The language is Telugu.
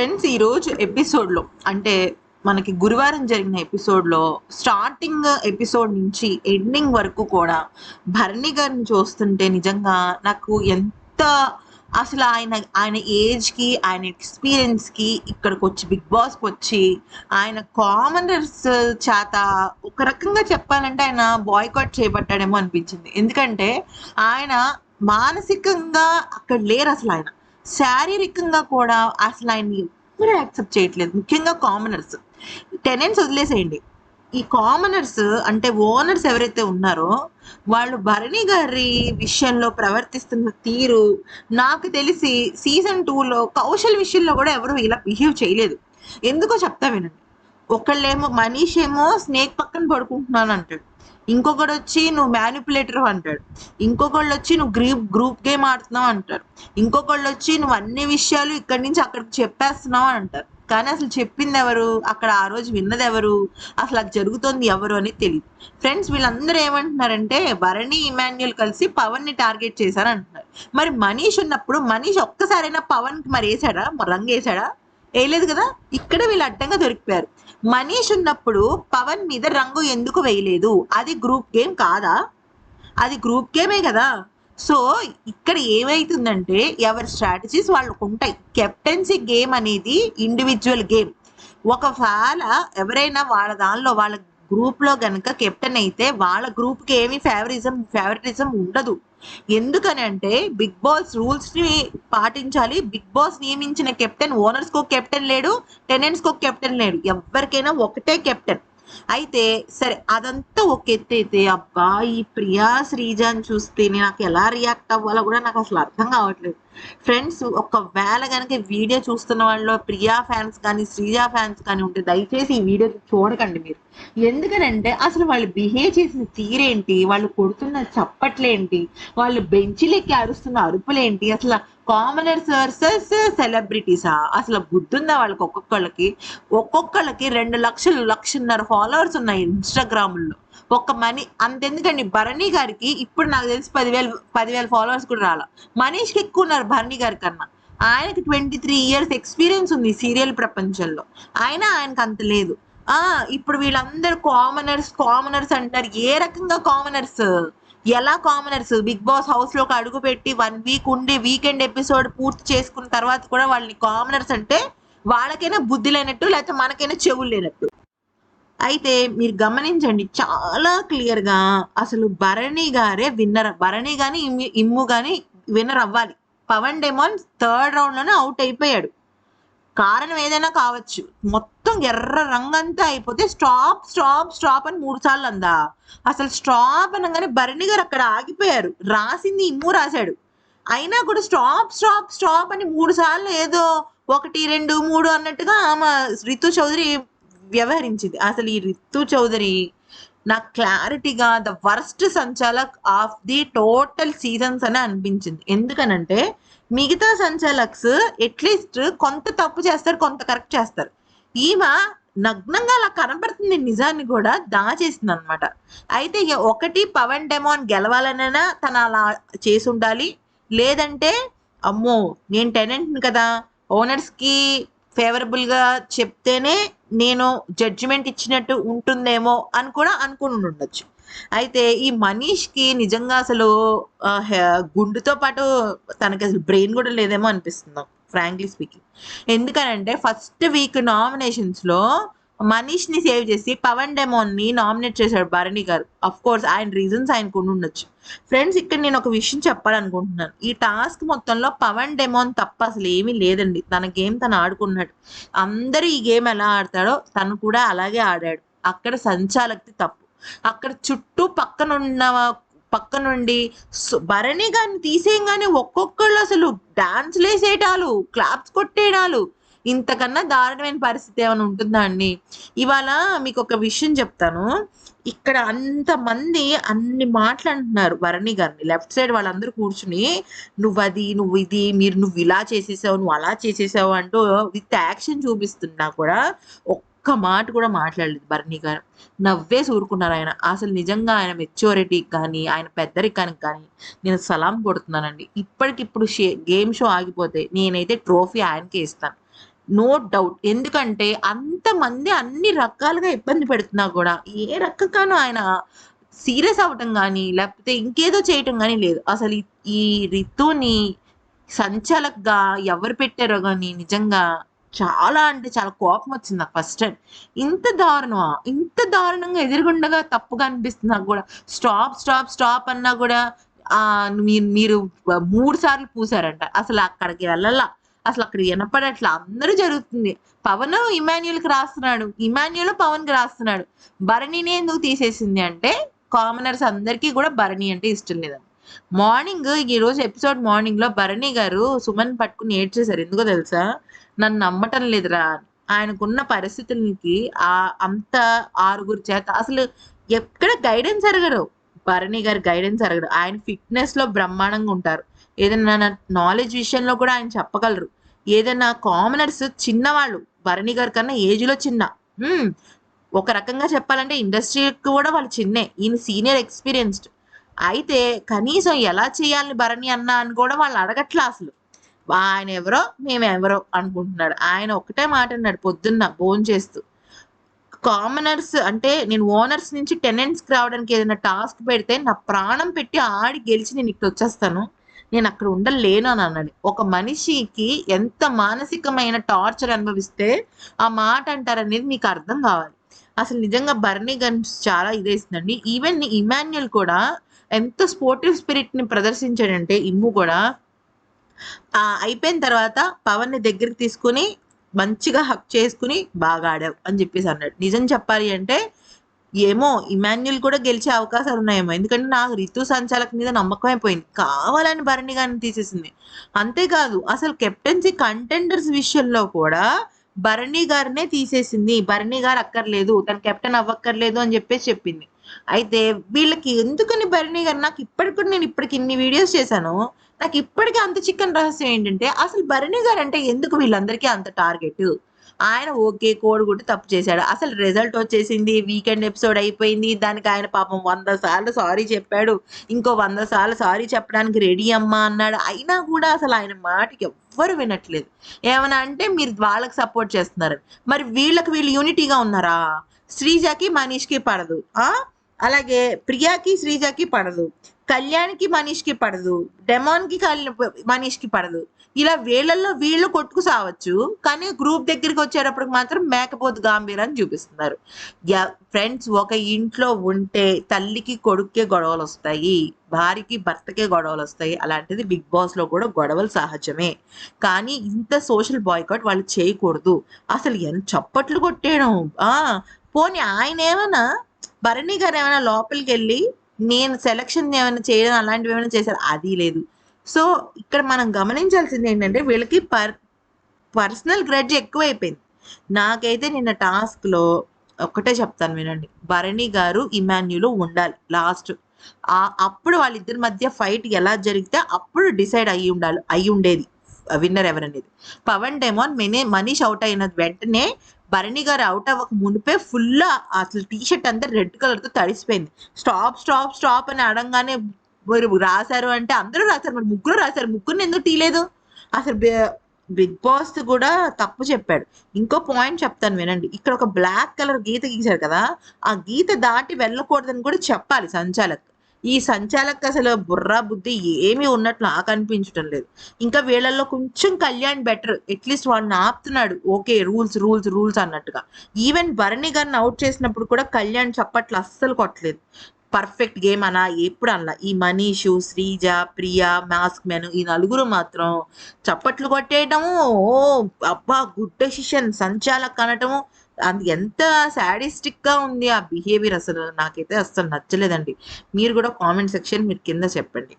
ఫ్రెండ్స్ ఈరోజు ఎపిసోడ్లో అంటే మనకి గురువారం జరిగిన ఎపిసోడ్లో స్టార్టింగ్ ఎపిసోడ్ నుంచి ఎండింగ్ వరకు కూడా భరణి గారిని చూస్తుంటే నిజంగా నాకు ఎంత అసలు ఆయన ఆయన ఏజ్కి ఆయన ఎక్స్పీరియన్స్కి ఇక్కడికి వచ్చి బిగ్ బాస్కి వచ్చి ఆయన కామనర్స్ చేత ఒక రకంగా చెప్పాలంటే ఆయన బాయ్కాట్ చేయబట్టాడేమో అనిపించింది. ఎందుకంటే ఆయన మానసికంగా అక్కడ లేరు అసలు ఆయన. శారీరకంగా కూడా అసలు ఆయన్ని ఎవ్వరూ యాక్సెప్ట్ చేయట్లేదు. ముఖ్యంగా కామనర్స్ టెనెంట్స్ వదిలేసేయండి. ఈ కామనర్స్ అంటే ఓనర్స్ ఎవరైతే ఉన్నారో వాళ్ళు భరణి గారి విషయంలో ప్రవర్తిస్తున్న తీరు నాకు తెలిసి సీజన్ టూలో కౌశల్ విషయంలో కూడా ఎవరు ఇలా బిహేవ్ చేయలేదు. ఎందుకో చెప్తా వినండి. ఒకళ్ళేమో మనీష్ ఏమో స్నేక్ పక్కన పడుకుంటున్నాను అంటాడు ఇంకొకడు వచ్చి నువ్వు మ్యానిపులేటర్ అంటాడు. ఇంకొకళ్ళు వచ్చి నువ్వు గ్రూప్ గ్రూప్ గేమ్ ఆడుతున్నావు అంటారు ఇంకొకళ్ళు వచ్చి నువ్వు అన్ని విషయాలు ఇక్కడి నుంచి అక్కడికి చెప్పేస్తున్నావు అని అంటారు. కానీ అసలు చెప్పింది ఎవరు అక్కడ ఆ రోజు విన్నది ఎవరు అసలు అది జరుగుతోంది ఎవరు అని తెలియదు ఫ్రెండ్స్ వీళ్ళందరూ ఏమంటున్నారంటే భరణి ఇమాన్యుల్ కలిసి పవన్ని టార్గెట్ చేశారు అంటున్నారు. మరి మనీష్ ఉన్నప్పుడు మనీష్ ఒక్కసారైనా పవన్కి మరి వేసాడా మరి రంగు వేసాడా వేయలేదు కదా? ఇక్కడ వీళ్ళు అడ్డంగా దొరికిపోయారు. మనీష్ ఉన్నప్పుడు పవన్ మీద రంగు ఎందుకు వేయలేదు? అది గ్రూప్ గేమ్ కాదా? అది గ్రూప్ గేమే కదా. సో ఇక్కడ ఏమైతుందంటే ఎవరి స్ట్రాటజీస్ వాళ్ళకు ఉంటాయి కెప్టెన్సీ గేమ్ అనేది ఇండివిజువల్ గేమ్ ఒకవేళ ఎవరైనా వాళ్ళ దానిలో వాళ్ళ గ్రూప్లో గనక కెప్టెన్ అయితే వాళ్ళ గ్రూప్కి ఏమి ఫేవరిజం ఫేవరెటిజం ఉండదు. ఎందుకని అంటే బిగ్ బాస్ రూల్స్ని పాటించాలి. బిగ్ బాస్ నియమించిన కెప్టెన్ ఓనర్స్ కో కెప్టెన్ లేడు టెనెంట్స్ కో కెప్టెన్ లేడు. ఎవరికైనా ఒకటే కెప్టెన్. అయితే సరే అదంతా ఒక ఎత్తు అయితే అబ్బా ఈ ప్రియా శ్రీజాని చూస్తే నాకు ఎలా రియాక్ట్ అవ్వాలో కూడా నాకు అసలు అర్థం కావట్లేదు. ఫ్రెండ్స్ ఒకవేళ కనుక వీడియో చూస్తున్న వాళ్ళు ప్రియా ఫ్యాన్స్ కానీ శ్రీజ ఫ్యాన్స్ కానీ ఉంటే దయచేసి ఈ వీడియో చూడకండి మీరు. ఎందుకనంటే అసలు వాళ్ళు బిహేవ్ చేసిన తీరేంటి? వాళ్ళు కొడుతున్న చప్పట్లేంటి? వాళ్ళు బెంచిలెక్కి అరుస్తున్న అరుపులేంటి? అసలు కామనర్స్ వర్సెస్ సెలబ్రిటీసా అసలు బుద్ధుందా వాళ్ళకి ఒక్కొక్కళ్ళకి? ఒక్కొక్కళ్ళకి రెండు లక్షలు లక్షన్నర ఫాలోవర్స్ ఉన్నాయి ఇన్స్టాగ్రామ్లో ఒక్క మనీ అంతెందుకండి భరణి గారికి ఇప్పుడు నాకు తెలిసి పదివేలు పదివేల ఫాలోవర్స్ కూడా రాల. మనీష్కి ఎక్కువ ఉన్నారు భరణి గారి కన్నా. ఆయనకి ట్వంటీ త్రీ ఇయర్స్ ఎక్స్పీరియన్స్ ఉంది సీరియల్ ప్రపంచంలో. ఆయన ఆయనకు అంత లేదు. ఆ ఇప్పుడు వీళ్ళందరూ కామనర్స్ కామనర్స్ అంటారు. ఏ రకంగా కామనర్స్ ఎలా కామనర్స్ బిగ్ బాస్ హౌస్లోకి అడుగు పెట్టి వన్ వీక్ ఉండి వీకెండ్ ఎపిసోడ్ పూర్తి చేసుకున్న తర్వాత కూడా వాళ్ళని కామనర్స్ అంటే వాళ్ళకైనా బుద్ధి లేనట్టు లేకపోతే మనకైనా చెవులు లేనట్టు. అయితే మీరు గమనించండి చాలా క్లియర్గా అసలు భరణి గారే విన్నర్ భరణి గాని ఇమ్ము- ఇమ్ము గాని విన్నర్ అవ్వాలి. పవన్ డెమోన్ థర్డ్ రౌండ్లోనే అవుట్ అయిపోయాడు. కారణం ఏదైనా కావచ్చు. మొత్తం ఎర్ర రంగంతా అయిపోతే స్టాప్ స్టాప్ స్టాప్ అని మూడు సార్లు అందా? అసలు స్టాప్ అనగానే భరణి గారు అక్కడ ఆగిపోయారు. రాసింది ఇమ్ము రాశాడు. అయినా కూడా స్టాప్ స్టాప్ స్టాప్ అని మూడు సార్లు ఏదో ఒకటి రెండు మూడు అన్నట్టుగా ఆమె రితు చౌదరి వ్యవహరించింది. అసలు ఈ రితు చౌదరి నా క్లారిటీగా ద వర్స్ట్ సంచాలక్ ఆఫ్ ది టోటల్ సీజన్స్ అని అనిపించింది. ఎందుకనంటే మిగతా సంచాలక్స్ అట్లీస్ట్ కొంత తప్పు చేస్తారు కొంత కరెక్ట్ చేస్తారు. ఈమె నగ్నంగా అలా కనపడుతుంది నిజాన్ని కూడా దాచేసింది అనమాట అయితే ఇక ఒకటి పవన్ డెమోన్ గెలవాలనైనా తను అలా చేసి ఉండాలి లేదంటే అమ్మో నేను టెనెంట్ని కదా ఓనర్స్కి ఫేవరబుల్గా చెప్తేనే నేను జడ్జిమెంట్ ఇచ్చినట్టు ఉంటుందేమో అని కూడా అనుకుని ఉండొచ్చు. అయితే ఈ మనీష్కి నిజంగా అసలు హె- గుండుతో పాటు తనకి అసలు బ్రెయిన్ కూడా లేదేమో అనిపిస్తుంది ఫ్రాంక్లీ స్పీకింగ్ ఎందుకనంటే ఫస్ట్ వీక్ నామినేషన్స్లో మనీష్ని మనీష్ని సేవ్ చేసి పవన్ డెమోన్ని నామినేట్ చేశాడు భరణి గారు. అఫ్ కోర్స్ ఆయన రీజన్స్ ఆయనకు ఉండొచ్చు. ఫ్రెండ్స్ ఇక్కడ నేను ఒక విషయం చెప్పాలనుకుంటున్నాను. ఈ టాస్క్ మొత్తంలో పవన్ డెమోన్ తప్ప అసలు ఏమీ లేదండి. తన గేమ్ తను ఆడుకున్నాడు. అందరూ ఈ గేమ్ ఎలా ఆడతాడో తను కూడా అలాగే ఆడాడు. అక్కడ సంచాలక్తి తప్పు. అక్కడ చుట్టూ పక్కన ఉన్న పక్క నుండి భరణి గారిని తీసేయంగానే ఒక్కొక్కళ్ళు అసలు డాన్స్లు వేసేయటాలు క్లాప్స్ కొట్టేయడాలు. ఇంతకన్నా దారుణమైన పరిస్థితి ఏమైనా ఉంటుందా అండి? ఇవాళ మీకు ఒక విషయం చెప్తాను. ఇక్కడ అంతమంది అన్ని మాట్లాడుతున్నారు భరణి గారిని. లెఫ్ట్ సైడ్ వాళ్ళందరూ కూర్చుని నువ్వు అది నువ్వు ఇది మీరు నువ్వు ఇలా చేసేసావు నువ్వు అలా చేసేసావు అంటూ విత్ యాక్షన్ చూపిస్తున్నా కూడా ఒక్క మాట కూడా మాట్లాడలేదు భరణి గారు. నవ్వే ఊరుకున్నారు ఆయన. అసలు నిజంగా ఆయన మెచ్యూరిటీకి కానీ ఆయన పెద్దరికానికి కానీ నేను సలాం కొడుతున్నానండి. ఇప్పటికిప్పుడు షే గేమ్ షో ఆగిపోతే నేనైతే ట్రోఫీ ఆయనకే ఇస్తాను. నో డౌట్ ఎందుకంటే అంతమంది అన్ని రకాలుగా ఇబ్బంది పెడుతున్నా కూడా ఏ రకగానో ఆయన సీరియస్ అవ్వటం కానీ లేకపోతే ఇంకేదో చేయటం కానీ లేదు. అసలు ఈ- రితుని సంచాలక్గా ఎవరు పెట్టారో కానీ నిజంగా చాలా అంటే చాలా కోపం వచ్చింది నాకు ఫస్ట్ టైం ఇంత దారుణమా? ఇంత దారుణంగా ఎదురుగుండగా తప్పుగా అనిపిస్తుంది నాకు కూడా. స్టాప్ స్టాప్ స్టాప్ అన్నా కూడా మీరు మీరు మూడు సార్లు పూసారంట. అసలు అక్కడికి వెళ్ళాల? అసలు అక్కడ వినపడట్లా అందరూ జరుగుతుంది. పవన్ ఇమాన్యుల్కి రాస్తున్నాడు. ఇమాన్యుల్ పవన్కి రాస్తున్నాడు. భరణిని ఎందుకు తీసేసింది అంటే కామనర్స్ అందరికీ కూడా భరణి అంటే ఇష్టం లేదని మార్నింగ్ ఈ రోజు ఎపిసోడ్ మార్నింగ్లో భరణి గారు సుమన్ పట్టుకుని ఏడ్చేశారు. ఎందుకో తెలుసా? నన్ను నమ్మటం లేదురా. ఆయనకున్న పరిస్థితులకి ఆ అంత ఆరుగురు చేత అసలు ఎక్కడ గైడెన్స్ అడగరు. భరణి గారి గైడెన్స్ అడగరు ఆయన ఫిట్నెస్లో బ్రహ్మాండంగా ఉంటారు. ఏదైనా నాలెడ్జ్ విషయంలో కూడా ఆయన చెప్పగలరు. ఏదైనా కామనర్స్ చిన్నవాళ్ళు భరణి గారి కన్నా ఏజ్లో చిన్న ఒక రకంగా చెప్పాలంటే ఇండస్ట్రీకి కూడా వాళ్ళు చిన్నే ఈయన సీనియర్ ఎక్స్పీరియన్స్డ్ అయితే కనీసం ఎలా చేయాలని భరణి అన్న అని కూడా వాళ్ళు అడగట్లా అసలు. ఆయన ఎవరో మేము ఎవరో అనుకుంటున్నాడు. ఆయన ఒకటే మాట అన్నాడు పొద్దున్న భోజనం చేస్తూ కామనర్స్ అంటే నేను ఓనర్స్ నుంచి టెనెంట్స్కి రావడానికి ఏదైనా టాస్క్ పెడితే నా ప్రాణం పెట్టి ఆడి గెలిచి నేను ఇక్కడ వచ్చేస్తాను. నేను అక్కడ ఉండలేను అని అన్నాడు. ఒక మనిషికి ఎంత మానసికమైన టార్చర్ అనుభవిస్తే ఆ మాట అంటారనేది మీకు అర్థం కావాలి. అసలు నిజంగా బర్నీ గన్స్ చాలా ఇదేసిందండి. ఈవెన్ ఇమాన్యుల్ కూడా ఎంత స్పోర్టివ్ స్పిరిట్ని ప్రదర్శించాడంటే ఇమ్ము కూడా అయిపోయిన తర్వాత పవన్ని దగ్గరికి తీసుకుని మంచిగా హక్ చేసుకుని బాగా ఆడావు అని చెప్పేసి అన్నాడు. నిజం చెప్పాలి అంటే ఏమో ఇమాన్యుల్ కూడా గెలిచే అవకాశాలు ఉన్నాయేమో. ఎందుకంటే నాకు రితు సంచాలక్ మీద నమ్మకం అయిపోయింది. కావాలని భరణి గారిని తీసేసింది. అంతేకాదు అసలు కెప్టెన్సీ కంటెండర్స్ విషయంలో కూడా భరణి గారినే తీసేసింది. భరణి గారు అక్కర్లేదు తన కెప్టెన్ అవ్వక్కర్లేదు అని చెప్పేసి చెప్పింది. అయితే వీళ్ళకి ఎందుకని భరణి గారు? నాకు ఇప్పటికి కూడా నేను ఇప్పటికి ఇన్ని వీడియోస్ చేశాను. నాకు ఇప్పటికీ అంత చికెన్ రహస్యం ఏంటంటే అసలు భరణి గారు అంటే ఎందుకు వీళ్ళందరికీ అంత టార్గెట్ ఆయన ఓకే కోడిగుడ్డు తప్పు చేశాడు. అసలు రిజల్ట్ వచ్చేసింది వీకెండ్ ఎపిసోడ్ అయిపోయింది దానికి ఆయన పాపం వంద సార్లు సారీ చెప్పాడు. ఇంకో వంద సార్లు సారీ చెప్పడానికి రెడీ అమ్మా అన్నాడు. అయినా కూడా అసలు ఆయన మాటకి ఎవ్వరు వినట్లేదు. ఏమన్నా అంటే మీరు వాళ్ళకి సపోర్ట్ చేస్తున్నారు. మరి వీళ్ళకి వీళ్ళు యూనిటీగా ఉన్నారా? శ్రీజకి మనీష్కి పడదు. ఆ? అలాగే ప్రియాకి శ్రీజకి పడదు. కళ్యాణ్కి మనీష్కి పడదు. డెమాన్కి మనీష్కి పడదు. ఇలా వీళ్ళల్లో వీళ్ళు కొట్టుకు సావచ్చు కానీ గ్రూప్ దగ్గరికి వచ్చేటప్పటికి మాత్రం మేకపోతు గాంభీరాన్ని చూపిస్తున్నారు. ఫ్రెండ్స్ ఒక ఇంట్లో ఉంటే తల్లికి కొడుక్కే గొడవలు వస్తాయి భార్యకి భర్తకే గొడవలు వస్తాయి అలాంటిది బిగ్ బాస్లో కూడా గొడవలు సహజమే. కానీ ఇంత సోషల్ బాయ్కాట్ వాళ్ళు చేయకూడదు. అసలు ఎంత చప్పట్లు కొట్టేయడం? ఆ పోనీ ఆయన ఏమైనా భరణి గారు ఏమైనా లోపలికి వెళ్ళి నేను సెలక్షన్ ఏమైనా చేయడం అలాంటివి ఏమైనా చేశారు? అది లేదు. సో ఇక్కడ మనం గమనించాల్సింది ఏంటంటే వీళ్ళకి పర్ పర్సనల్ గ్రడ్జ్ ఎక్కువైపోయింది. నాకైతే నిన్న టాస్క్లో ఒక్కటే చెప్తాను వినండి. భరణి గారు ఇమాన్యులు ఉండాలి లాస్ట్ ఆ అప్పుడు వాళ్ళిద్దరి మధ్య ఫైట్ ఎలా జరిగితే అప్పుడు డిసైడ్ అయ్యి ఉండాలి అయ్యి ఉండేది. విన్నర్ ఎవరనేది. పవన్ డెమోన్ మెనే మనీష్ అవుట్ అయిన వెంటనే భరణి గారు అవుట్ అవ్వక మునిపే ఫుల్ అసలు టీ షర్ట్ అంతా రెడ్ కలర్తో తడిసిపోయింది. స్టాప్ స్టాప్ స్టాప్ అని అడంగానే మీరు రాశారు అంటే అందరూ రాశారు మరి ముగ్గురు రాశారు. ముగ్గురిని ఎందుకు టీ లేదు? అసలు బిగ్ బాస్ కూడా తప్పు చెప్పాడు. ఇంకో పాయింట్ చెప్తాను వినండి. ఇక్కడ ఒక బ్లాక్ కలర్ గీత గీశారు కదా ఆ గీత దాటి వెళ్ళకూడదని కూడా చెప్పాలి సంచాలక్. ఈ సంచాలకు అసలు బుర్రా బుద్ధి ఏమీ ఉన్నట్లు నాకు అనిపించడం లేదు. ఇంకా వీళ్ళల్లో కొంచెం కళ్యాణ్ బెటర్ అట్లీస్ట్ వాడిని ఆపుతున్నాడు ఓకే రూల్స్ రూల్స్ రూల్స్ అన్నట్టుగా. ఈవెన్ భరణి గారిని అవుట్ చేసినప్పుడు కూడా కళ్యాణ్ చప్పట్లు అస్సలు కొట్టలేదు. పర్ఫెక్ట్ గేమ్ అనా ఎప్పుడు అనలా ఈ మనీషు శ్రీజ ప్రియా మాస్క్ మెన్ ఈ నలుగురు మాత్రం చప్పట్లు కొట్టేయటము ఓ అబ్బా గుడ్ డెసిషన్ సంచాలక్ అనటము అది ఎంత సాడిస్టిక్గా ఉంది ఆ బిహేవియర్ అసలు నాకైతే అస్సలు నచ్చలేదండి. మీరు కూడా కామెంట్ సెక్షన్ మీరు కింద చెప్పండి.